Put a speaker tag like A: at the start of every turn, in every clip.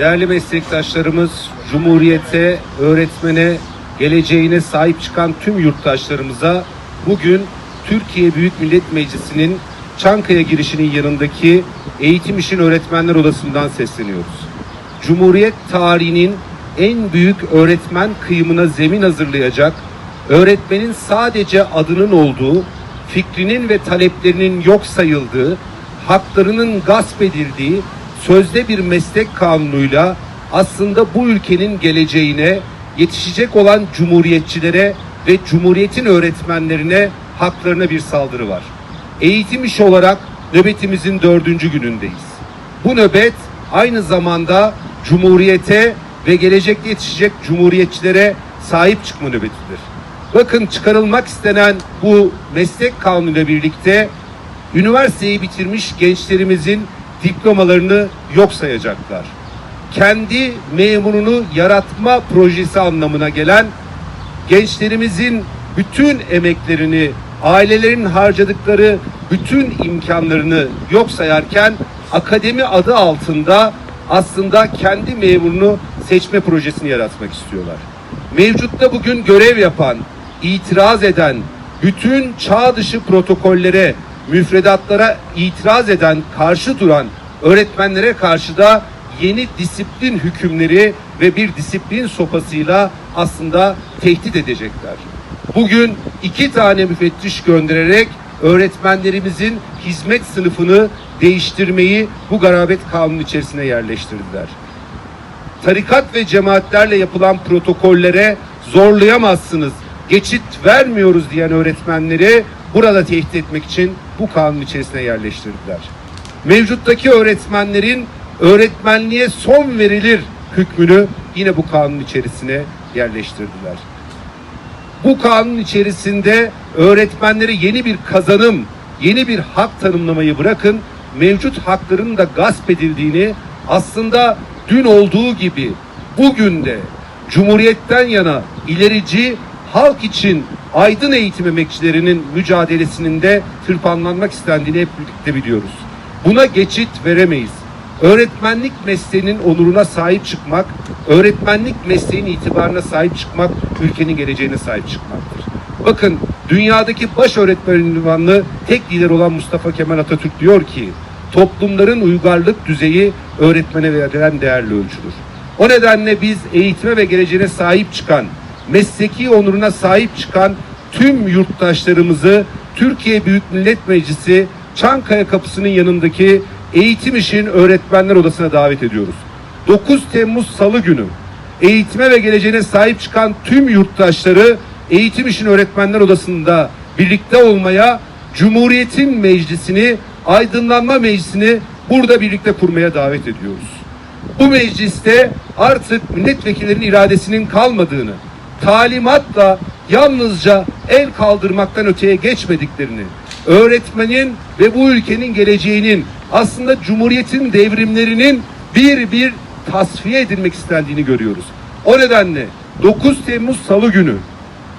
A: Değerli meslektaşlarımız, Cumhuriyete, öğretmene, geleceğine sahip çıkan tüm yurttaşlarımıza bugün Türkiye Büyük Millet Meclisi'nin Çankaya girişinin yanındaki Eğitim İşin Öğretmenler Odası'ndan sesleniyoruz. Cumhuriyet tarihinin en büyük öğretmen kıyımına zemin hazırlayacak, öğretmenin sadece adının olduğu, fikrinin ve taleplerinin yok sayıldığı, haklarının gasp edildiği sözde bir meslek kanunuyla aslında bu ülkenin geleceğine, yetişecek olan cumhuriyetçilere ve cumhuriyetin öğretmenlerine haklarına bir saldırı var. Eğitim işi olarak nöbetimizin dördüncü günündeyiz. Bu nöbet aynı zamanda cumhuriyete ve gelecekte yetişecek cumhuriyetçilere sahip çıkma nöbetidir. Bakın çıkarılmak istenen bu meslek kanunuyla birlikte üniversiteyi bitirmiş gençlerimizin diplomalarını yok sayacaklar. Kendi memurunu yaratma projesi anlamına gelen gençlerimizin bütün emeklerini, ailelerin harcadıkları bütün imkanlarını yok sayarken akademi adı altında aslında kendi memurunu seçme projesini yaratmak istiyorlar. Mevcutta bugün görev yapan, itiraz eden, bütün çağ dışı protokollere, müfredatlara itiraz eden, karşı duran öğretmenlere karşı da yeni disiplin hükümleri ve bir disiplin sopasıyla aslında tehdit edecekler. Bugün iki tane müfettiş göndererek öğretmenlerimizin hizmet sınıfını değiştirmeyi bu garabet kanunu içerisine yerleştirdiler. Tarikat ve cemaatlerle yapılan protokollere zorlayamazsınız, geçit vermiyoruz diyen öğretmenleri burada tehdit etmek için bu kanun içerisine yerleştirdiler. Mevcuttaki öğretmenlerin öğretmenliğe son verilir hükmünü yine bu kanun içerisine yerleştirdiler. Bu kanun içerisinde öğretmenlere yeni bir kazanım, yeni bir hak tanımlamayı bırakın, mevcut hakların da gasp edildiğini aslında dün olduğu gibi bugün de Cumhuriyet'ten yana ilerici halk için aydın eğitim emekçilerinin mücadelesinin de tırpanlanmak istendiğini hep birlikte biliyoruz. Buna geçit veremeyiz. Öğretmenlik mesleğinin onuruna sahip çıkmak, öğretmenlik mesleğin itibarına sahip çıkmak, ülkenin geleceğine sahip çıkmaktır. Bakın dünyadaki baş öğretmen ünvanlı tek lider olan Mustafa Kemal Atatürk diyor ki, toplumların uygarlık düzeyi öğretmene verilen değerle ölçülür. O nedenle biz eğitime ve geleceğine sahip çıkan, mesleki onuruna sahip çıkan tüm yurttaşlarımızı Türkiye Büyük Millet Meclisi Çankaya kapısının yanındaki Eğitim İşin Öğretmenler Odası'na davet ediyoruz. 9 Temmuz Salı günü eğitime ve geleceğine sahip çıkan tüm yurttaşları Eğitim İşin Öğretmenler Odası'nda birlikte olmaya, Cumhuriyet'in meclisini, aydınlanma meclisini burada birlikte kurmaya davet ediyoruz. Bu mecliste artık milletvekillerinin iradesinin kalmadığını, talimatla yalnızca el kaldırmaktan öteye geçmediklerini, öğretmenin ve bu ülkenin geleceğinin aslında Cumhuriyet'in devrimlerinin bir bir tasfiye edilmek istendiğini görüyoruz. O nedenle 9 Temmuz Salı günü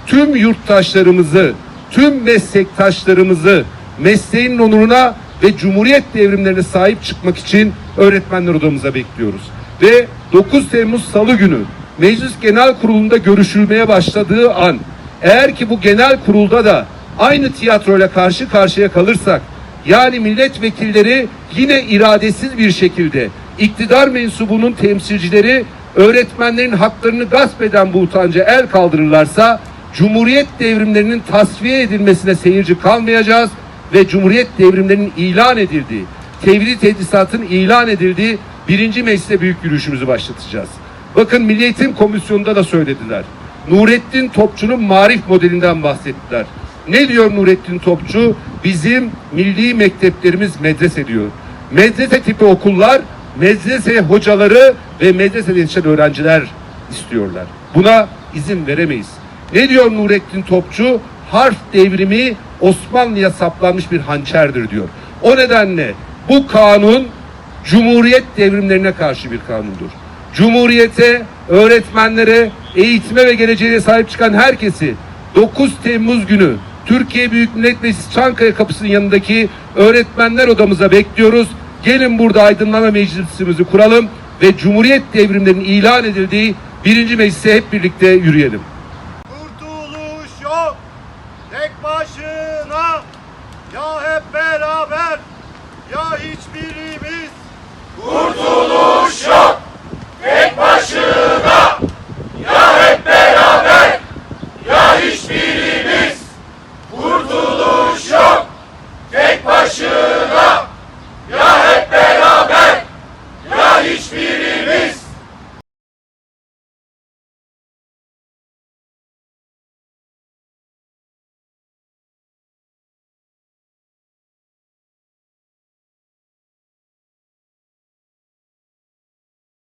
A: tüm yurttaşlarımızı, tüm meslektaşlarımızı mesleğin onuruna ve Cumhuriyet devrimlerine sahip çıkmak için öğretmenler odamıza bekliyoruz. Ve 9 Temmuz Salı günü Meclis Genel Kurulu'nda görüşülmeye başladığı an eğer ki bu genel kurulda da aynı tiyatroyla karşı karşıya kalırsak yani milletvekilleri yine iradesiz bir şekilde iktidar mensubunun temsilcileri öğretmenlerin haklarını gasp eden bu utanca el kaldırırlarsa Cumhuriyet devrimlerinin tasfiye edilmesine seyirci kalmayacağız ve Cumhuriyet devrimlerinin ilan edildiği, tevhid tedrisatın ilan edildiği birinci mecliste büyük yürüyüşümüzü başlatacağız. Bakın Milli Eğitim Komisyonu'nda da söylediler. Nurettin Topçu'nun marif modelinden bahsettiler. Ne diyor Nurettin Topçu? Bizim milli mekteplerimiz medrese diyor. Medrese tipi okullar, medrese hocaları ve medresede yetişen öğrenciler istiyorlar. Buna izin veremeyiz. Ne diyor Nurettin Topçu? Harf devrimi Osmanlı'ya saplanmış bir hançerdir diyor. O nedenle bu kanun Cumhuriyet devrimlerine karşı bir kanundur. Cumhuriyete, öğretmenlere, eğitime ve geleceğine sahip çıkan herkesi 9 Temmuz günü Türkiye Büyük Millet Meclisi Çankaya kapısının yanındaki öğretmenler odamıza bekliyoruz. Gelin burada aydınlama meclisimizi kuralım ve Cumhuriyet devrimlerinin ilan edildiği birinci meclise hep birlikte yürüyelim.